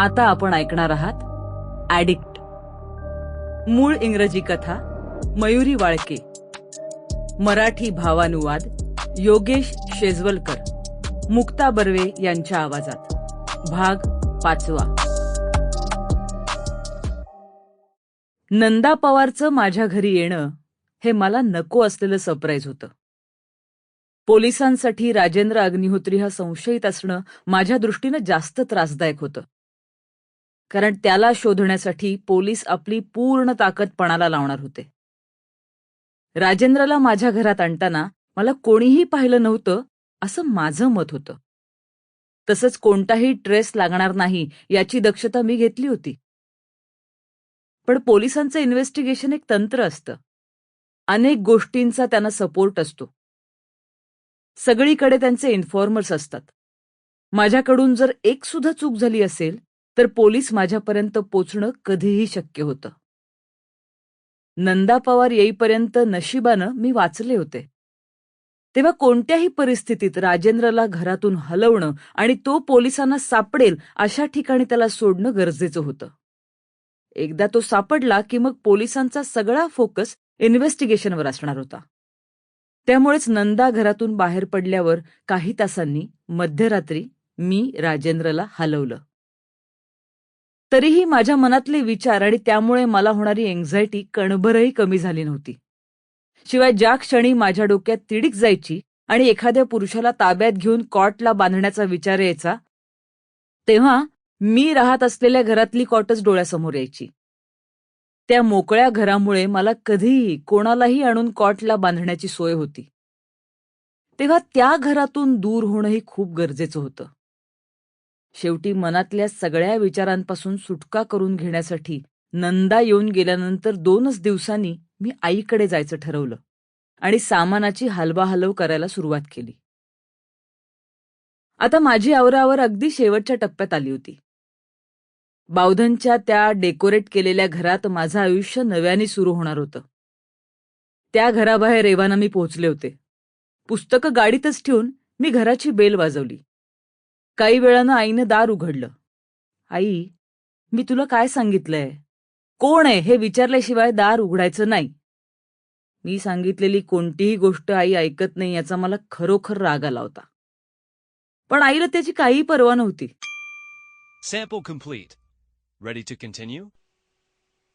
आता आपण ऐकणार आहात ॲडिक्ट मूळ इंग्रजी कथा मयुरी वाळके. मराठी भावानुवाद योगेश शेजवलकर. मुक्ता बर्वे यांच्या आवाजात. भाग पाचवा. नंदा पवारचं माझ्या घरी येणं हे मला नको असलेलं सरप्राईज होतं. पोलिसांसाठी राजेंद्र अग्निहोत्री हा संशयित असणं माझ्या दृष्टीनं जास्त त्रासदायक होतं. कारण त्याला शोधण्यासाठी पोलीस आपली पूर्ण ताकद पणाला लावणार होते. राजेंद्रला माझ्या घरात आणताना मला कोणीही पाहिलं नव्हतं असं माझं मत होतं. तसंच कोणताही ट्रेस लागणार नाही याची दक्षता मी घेतली होती. पण पोलिसांचं इन्व्हेस्टिगेशन एक तंत्र असतं. अनेक गोष्टींचा त्यांना सपोर्ट असतो. सगळीकडे त्यांचे इन्फॉर्मर्स असतात. माझ्याकडून जर एक सुद्धा चूक झाली असेल तर पोलीस माझ्यापर्यंत पोचणं कधीही शक्य होतं. नंदा पवार येईपर्यंत नशिबानं मी वाचले होते. तेव्हा कोणत्याही परिस्थितीत राजेंद्रला घरातून हलवणं आणि तो पोलिसांना सापडेल अशा ठिकाणी त्याला सोडणं गरजेचं होतं. एकदा तो सापडला की मग पोलिसांचा सगळा फोकस इन्व्हेस्टिगेशनवर असणार होता. त्यामुळेच नंदा घरातून बाहेर पडल्यावर काही तासांनी मध्यरात्री मी राजेंद्रला हलवलं. तरीही माझ्या मनातले विचार आणि त्यामुळे मला होणारी एन्झायटी कणभरही कमी झाली नव्हती. शिवाय ज्या क्षणी माझ्या डोक्यात तिडीक जायची आणि एखाद्या पुरुषाला ताब्यात घेऊन कॉटला बांधण्याचा विचार यायचा तेव्हा मी राहत असलेल्या घरातली कॉटच डोळ्यासमोर यायची. त्या मोकळ्या घरामुळे मला कधीही कोणालाही आणून कॉटला बांधण्याची सोय होती. तेव्हा त्या घरातून दूर होणंही खूप गरजेचं होतं. शेवटी मनातल्या सगळ्या विचारांपासून सुटका करून घेण्यासाठी नंदा येऊन गेल्यानंतर दोनच दिवसांनी मी आईकडे जायचं ठरवलं आणि सामानाची हलवाहलव करायला सुरुवात केली. आता माझी आवरावर अगदी शेवटच्या टप्प्यात आली होती. बावधनच्या त्या डेकोरेट केलेल्या घरात माझं आयुष्य नव्याने सुरू होणार होतं. त्या घराबाहेर रेवाना मी पोहोचले होते. पुस्तकं गाडीतच ठेवून मी घराची बेल वाजवली. काही वेळानं आईनं दार उघडलं. आई मी तुला काय सांगितलंय? कोण आहे हे विचारल्याशिवाय दार उघडायचं नाही. मी सांगितलेली कोणतीही गोष्ट आई ऐकत नाही याचा मला खरोखर राग आला होता. पण आईला त्याची काही पर्वा नव्हती.